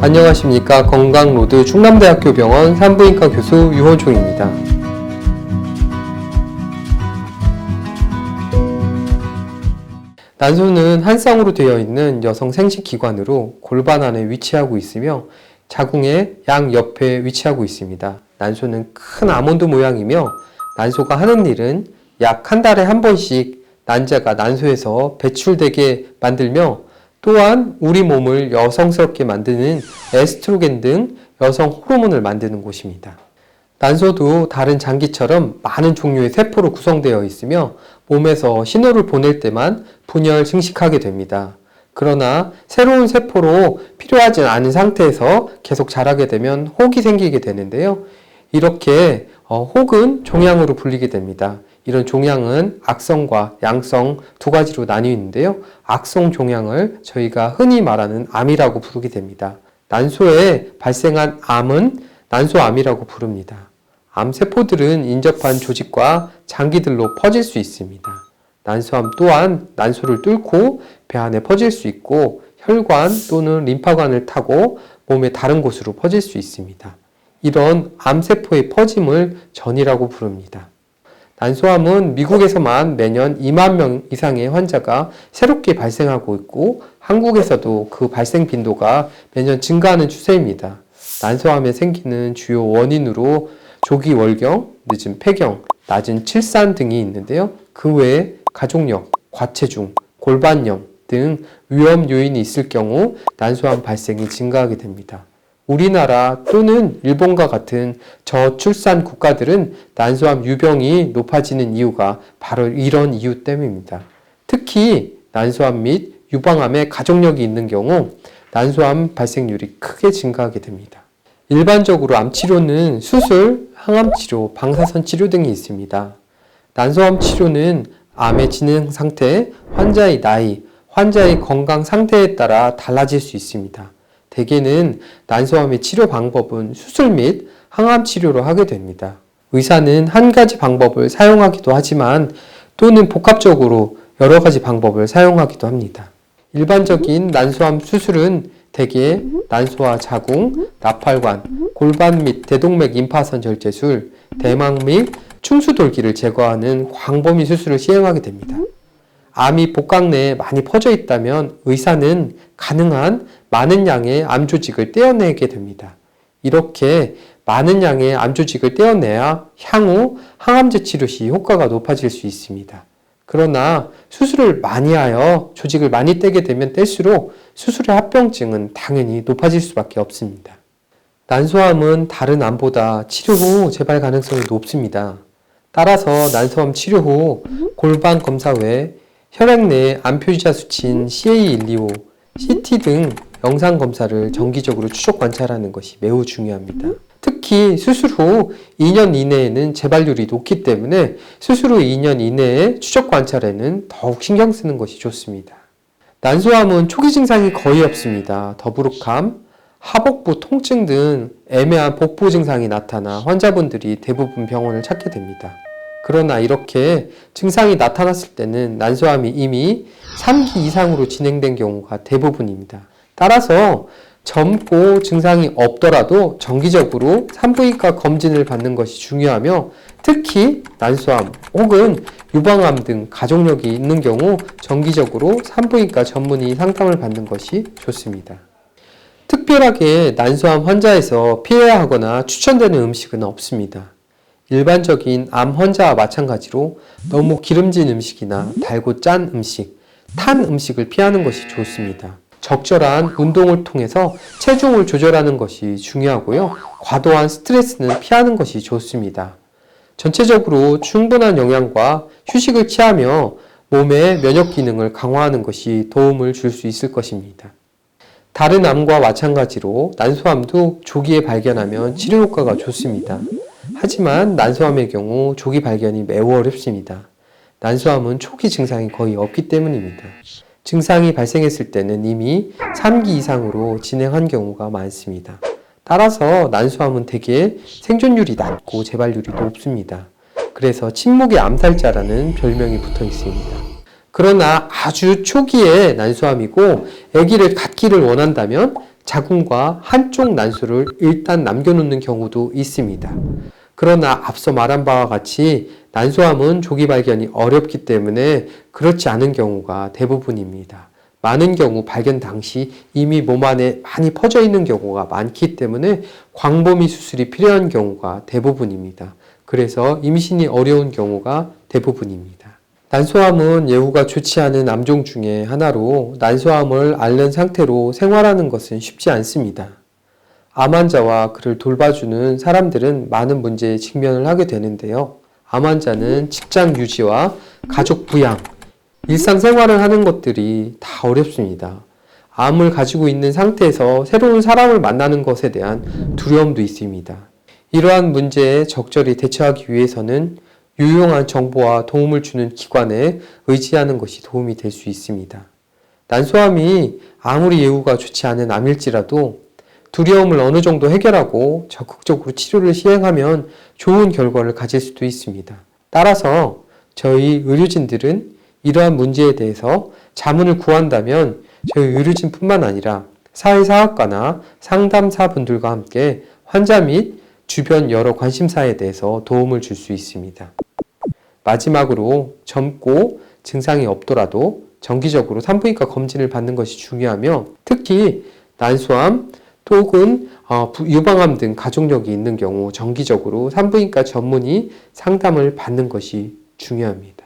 안녕하십니까 건강로드 충남대학교 병원 산부인과 교수 유호종입니다. 난소는 한 쌍으로 되어 있는 여성 생식 기관으로 골반 안에 위치하고 있으며 자궁의 양 옆에 위치하고 있습니다. 난소는 큰 아몬드 모양이며 난소가 하는 일은 약 한 달에 한 번씩 난자가 난소에서 배출되게 만들며 또한 우리 몸을 여성스럽게 만드는 에스트로겐 등 여성 호르몬을 만드는 곳입니다. 난소도 다른 장기처럼 많은 종류의 세포로 구성되어 있으며 몸에서 신호를 보낼 때만 분열 증식하게 됩니다. 그러나 새로운 세포로 필요하지 않은 상태에서 계속 자라게 되면 혹이 생기게 되는데요. 이렇게 어, 혹은 종양으로 불리게 됩니다. 이런 종양은 악성과 양성 두 가지로 나뉘는데요. 악성 종양을 저희가 흔히 말하는 암이라고 부르게 됩니다. 난소에 발생한 암은 난소암이라고 부릅니다. 암세포들은 인접한 조직과 장기들로 퍼질 수 있습니다. 난소암 또한 난소를 뚫고 배 안에 퍼질 수 있고 혈관 또는 림파관을 타고 몸의 다른 곳으로 퍼질 수 있습니다. 이런 암세포의 퍼짐을 전이라고 부릅니다. 난소암은 미국에서만 매년 2만 명 이상의 환자가 새롭게 발생하고 있고 한국에서도 그 발생 빈도가 매년 증가하는 추세입니다. 난소암에 생기는 주요 원인으로 조기 월경, 늦은 폐경, 낮은 칠산 등이 있는데요. 그 외에 가족력, 과체중, 골반염 등 위험 요인이 있을 경우 난소암 발생이 증가하게 됩니다. 우리나라 또는 일본과 같은 저출산 국가들은 난소암 유병이 높아지는 이유가 바로 이런 이유 때문입니다. 특히 난소암 및 유방암에 가족력이 있는 경우 난소암 발생률이 크게 증가하게 됩니다. 일반적으로 암 치료는 수술, 항암 치료, 방사선 치료 등이 있습니다. 난소암 치료는 암의 진행 상태, 환자의 나이, 환자의 건강 상태에 따라 달라질 수 있습니다. 대개는 난소암의 치료 방법은 수술 및 항암 치료로 하게 됩니다. 의사는 한 가지 방법을 사용하기도 하지만 또는 복합적으로 여러 가지 방법을 사용하기도 합니다. 일반적인 난소암 수술은 대개 난소와 자궁, 나팔관, 골반 및 대동맥 임파선 절제술, 대망 및 충수돌기를 제거하는 광범위 수술을 시행하게 됩니다. 암이 복강 내에 많이 퍼져 있다면 의사는 가능한 많은 양의 암 조직을 떼어내게 됩니다. 이렇게 많은 양의 암 조직을 떼어내야 향후 항암제 치료 시 효과가 높아질 수 있습니다. 그러나 수술을 많이 하여 조직을 많이 떼게 되면 뗄수록 수술의 합병증은 당연히 높아질 수밖에 없습니다. 난소암은 다른 암보다 치료 후 재발 가능성이 높습니다. 따라서 난소암 치료 후 골반 검사 외 혈액 내 암표시자 수치인 CA125, CT 등 영상 검사를 정기적으로 추적 관찰하는 것이 매우 중요합니다. 특히 수술 후 2년 이내에는 재발률이 높기 때문에 수술 후 2년 이내에 추적 관찰에는 더욱 신경 쓰는 것이 좋습니다. 난소암은 초기 증상이 거의 없습니다. 더부룩함, 하복부 통증 등 애매한 복부 증상이 나타나 환자분들이 대부분 병원을 찾게 됩니다. 그러나 이렇게 증상이 나타났을 때는 난소암이 이미 3기 이상으로 진행된 경우가 대부분입니다. 따라서 젊고 증상이 없더라도 정기적으로 산부인과 검진을 받는 것이 중요하며 특히 난소암 혹은 유방암 등 가족력이 있는 경우 정기적으로 산부인과 전문의 상담을 받는 것이 좋습니다. 특별하게 난소암 환자에서 피해야 하거나 추천되는 음식은 없습니다. 일반적인 암 환자와 마찬가지로 너무 기름진 음식이나 달고 짠 음식, 탄 음식을 피하는 것이 좋습니다. 적절한 운동을 통해서 체중을 조절하는 것이 중요하고요. 과도한 스트레스는 피하는 것이 좋습니다. 전체적으로 충분한 영양과 휴식을 취하며 몸의 면역 기능을 강화하는 것이 도움을 줄 수 있을 것입니다. 다른 암과 마찬가지로 난소암도 조기에 발견하면 치료 효과가 좋습니다. 하지만 난소암의 경우 조기 발견이 매우 어렵습니다. 난소암은 초기 증상이 거의 없기 때문입니다. 증상이 발생했을 때는 이미 3기 이상으로 진행한 경우가 많습니다. 따라서 난소암은 대개 생존율이 낮고 재발률이 높습니다. 그래서 침묵의 암살자라는 별명이 붙어 있습니다. 그러나 아주 초기에 난소암이고 아기를 갖기를 원한다면 자궁과 한쪽 난소를 일단 남겨놓는 경우도 있습니다. 그러나 앞서 말한 바와 같이 난소암은 조기 발견이 어렵기 때문에 그렇지 않은 경우가 대부분입니다. 많은 경우 발견 당시 이미 몸 안에 많이 퍼져 있는 경우가 많기 때문에 광범위 수술이 필요한 경우가 대부분입니다. 그래서 임신이 어려운 경우가 대부분입니다. 난소암은 예후가 좋지 않은 암종 중에 하나로 난소암을 앓는 상태로 생활하는 것은 쉽지 않습니다. 암 환자와 그를 돌봐주는 사람들은 많은 문제에 직면을 하게 되는데요. 암 환자는 직장 유지와 가족 부양, 일상생활을 하는 것들이 다 어렵습니다. 암을 가지고 있는 상태에서 새로운 사람을 만나는 것에 대한 두려움도 있습니다. 이러한 문제에 적절히 대처하기 위해서는 유용한 정보와 도움을 주는 기관에 의지하는 것이 도움이 될 수 있습니다. 난소암이 아무리 예후가 좋지 않은 암일지라도 두려움을 어느 정도 해결하고 적극적으로 치료를 시행하면 좋은 결과를 가질 수도 있습니다. 따라서 저희 의료진들은 이러한 문제에 대해서 자문을 구한다면 저희 의료진뿐만 아니라 사회사학과나 상담사분들과 함께 환자 및 주변 여러 관심사에 대해서 도움을 줄 수 있습니다. 마지막으로 젊고 증상이 없더라도 정기적으로 산부인과 검진을 받는 것이 중요하며 특히 난소암 혹은 어, 부- 유방암 등 가족력이 있는 경우 정기적으로 산부인과 전문의 상담을 받는 것이 중요합니다.